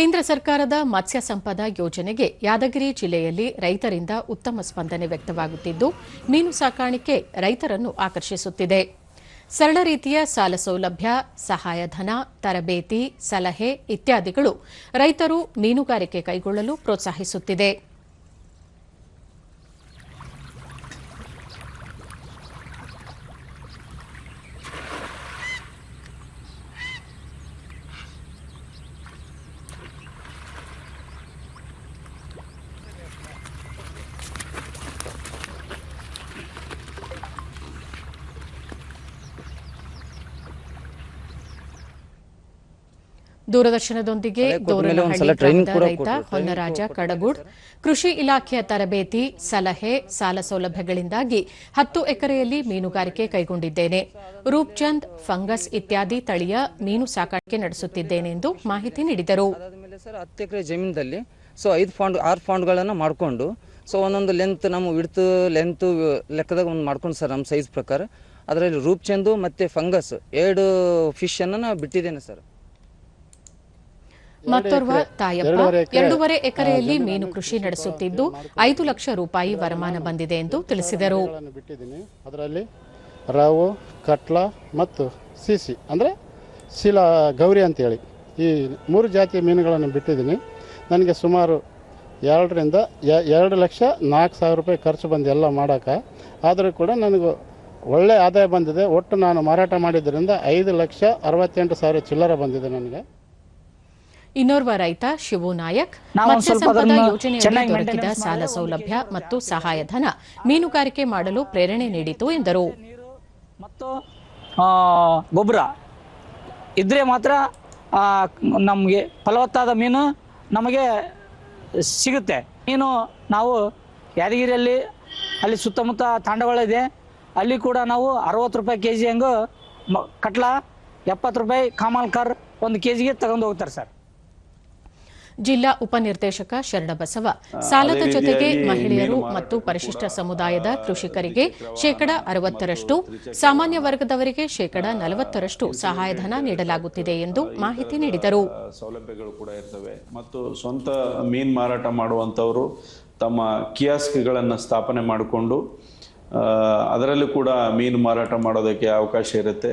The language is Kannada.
ಕೇಂದ್ರ ಸರ್ಕಾರದ ಮತ್ಸ್ಯ ಸಂಪದ ಯೋಜನೆಗೆ ಯಾದಗಿರಿ ಜಿಲ್ಲೆಯಲ್ಲಿ ರೈತರಿಂದ ಉತ್ತಮ ಸ್ಪಂದನೆ ವ್ಯಕ್ತವಾಗುತ್ತಿದ್ದು, ಮೀನು ಸಾಕಾಣಿಕೆ ರೈತರನ್ನು ಆಕರ್ಷಿಸುತ್ತಿದೆ. ಸರಳ ರೀತಿಯ ಸಾಲ ಸೌಲಭ್ಯ, ಸಹಾಯಧನ, ತರಬೇತಿ, ಸಲಹೆ ಇತ್ಯಾದಿಗಳು ರೈತರು ಮೀನುಗಾರಿಕೆ ಕೈಗೊಳ್ಳಲು ಪ್ರೋತ್ಸಾಹಿಸುತ್ತಿದೆ. ಕೂಡ ರೈತ ಹೊನ್ನರಾಜ ಕಡಗುಡ್. ಕೃಷಿ ಇಲಾಖೆಯ ತರಬೇತಿ ಸಲಹೆ ಸಾಲ ಸೌಲಭ್ಯಗಳಿಂದಾಗಿ ಹತ್ತು ಎಕರೆಯಲ್ಲಿ ಮೀನುಗಾರಿಕೆ ಕೈಗೊಂಡಿದ್ದೇನೆ. ರೂಪ್ಚಂದ್ ಫಂಗಸ್ ಇತ್ಯಾದಿ ತಳಿಯ ಮೀನು ಸಾಕಾಣಿಕೆ ನಡೆಸುತ್ತಿದ್ದೇನೆ ಎಂದು ಮಾಹಿತಿ ನೀಡಿದರು. ಹತ್ತು ಎಕರೆ ಸೊ ಐದು ಫಾಂಡ್ ಆರು ಫಾಂಡ್ಗಳನ್ನು ಮಾಡಿಕೊಂಡು ಸೊ ಒಂದೊಂದು ಲೆಂತ್ ನಮ್ಮ ವಿಡ್ತ್ ಲೆಂತ್ ಲೆಕ್ಕದಾಗ ಒಂದು ಮಾಡ್ಕೊಂಡು ಸರ್ ನಮ್ಮ ಸೈಜ್ ಪ್ರಕಾರ. ಅದರಲ್ಲಿ ರೂಪ್ಚಂದು ಮತ್ತು ಫಂಗಸ್ ಎರಡು ಫಿಶನ್ನು ನಾನು ಬಿಟ್ಟಿದ್ದೇನೆ ಸರ್. ಮತ್ತೋರ್ವ ತಾಯಪ್ಪ. ಎರಡೂವರೆ ಎಕರೆಯಲ್ಲಿ ಮೀನು ಕೃಷಿ ನಡೆಸುತ್ತಿದ್ದು ಐದು ಲಕ್ಷ ರೂಪಾಯಿ ವರಮಾನ ಬಂದಿದೆ ಎಂದು ತಿಳಿಸಿದರು. ಅದರಲ್ಲಿ ರಾವು ಕಟ್ಲ ಮತ್ತು ಸಿಸಿ ಅಂದರೆ ಶೀಲಾ ಗೌರಿ ಅಂತೇಳಿ ಈ ಮೂರು ಜಾತಿಯ ಮೀನುಗಳನ್ನು ಬಿಟ್ಟಿದ್ದೀನಿ. ನನಗೆ ಸುಮಾರು ಎರಡರಿಂದ ಎರಡು ಲಕ್ಷ ನಾಲ್ಕು ಸಾವಿರ ರೂಪಾಯಿ ಖರ್ಚು ಬಂದು ಎಲ್ಲ ಮಾಡೋಕೆ. ಆದರೂ ಕೂಡ ನನಗೆ ಒಳ್ಳೆ ಆದಾಯ ಬಂದಿದೆ. ಒಟ್ಟು ನಾನು ಮಾರಾಟ ಮಾಡಿದ್ದರಿಂದ ಐದು ಲಕ್ಷ ಅರವತ್ತೆಂಟು ಸಾವಿರ ಚಿಲ್ಲರೆ ಬಂದಿದೆ ನನಗೆ. ಇನ್ನೋರ್ವ ರೈತ ಶಿವು ನಾಯಕ್ ಮತ್ಸ್ಯ ಸಂಪದ ಯೋಜನೆಯಲ್ಲಿ ದೊರಕಿದ ಸಾಲ ಸೌಲಭ್ಯ ಮತ್ತು ಸಹಾಯಧನ ಮೀನುಗಾರಿಕೆ ಮಾಡಲು ಪ್ರೇರಣೆ ನೀಡಿತು ಎಂದರು. ಮತ್ತು ಆ, ಗೊಬ್ಬರ. ಇದ್ರೆ ಮಾತ್ರ ನಮಗೆ ಫಲವತ್ತಾದ ಮೀನು ನಮಗೆ ಸಿಗುತ್ತೆ. ಮೀನು ನಾವು ಯಾದಗಿರಿಯಲ್ಲಿ ಅಲ್ಲಿ ಸುತ್ತಮುತ್ತ ಇದೆ. ಅಲ್ಲಿ ಕೂಡ ನಾವು ಅರವತ್ತು ರೂಪಾಯಿ ಕೆ ಜಿ ಹಂಗೆ ಕಟ್ಲಾ ಕಟ್ಲ ಎಪ್ಪತ್ತು ರೂಪಾಯಿ ಕಾಮಲ್ಕರ್ ಒಂದು ಕೆ ಜಿಗೆ ತಗೊಂಡು ಹೋಗ್ತಾರೆ ಸರ್. ಜಿಲ್ಲಾ ಉಪನಿರ್ದೇಶಕ ಶರಣಬಸವ ಸಾಲದ ಜೊತೆಗೆ ಮಹಿಳೆಯರು ಮತ್ತು ಪರಿಶಿಷ್ಟ ಸಮುದಾಯದ ಕೃಷಿಕರಿಗೆ ಶೇಕಡ ಅರವತ್ತರಷ್ಟು ಸಾಮಾನ್ಯ ವರ್ಗದವರಿಗೆ ಶೇಕಡ ನಲವತ್ತರಷ್ಟು ಸಹಾಯಧನ ನೀಡಲಾಗುತ್ತಿದೆ ಎಂದು ಮಾಹಿತಿ ನೀಡಿದರು. ಸೌಲಭ್ಯಗಳು ಕೂಡ ಇರ್ತವೆ. ಮತ್ತು ಸ್ವಂತ ಮೀನು ಮಾರಾಟ ಮಾಡುವಂಥವರು ತಮ್ಮ ಕಿಯಾಸ್ಕ್ಗಳನ್ನು ಸ್ಥಾಪನೆ ಮಾಡಿಕೊಂಡು ಅದರಲ್ಲೂ ಕೂಡ ಮೀನು ಮಾರಾಟ ಮಾಡೋದಕ್ಕೆ ಅವಕಾಶ ಇರುತ್ತೆ.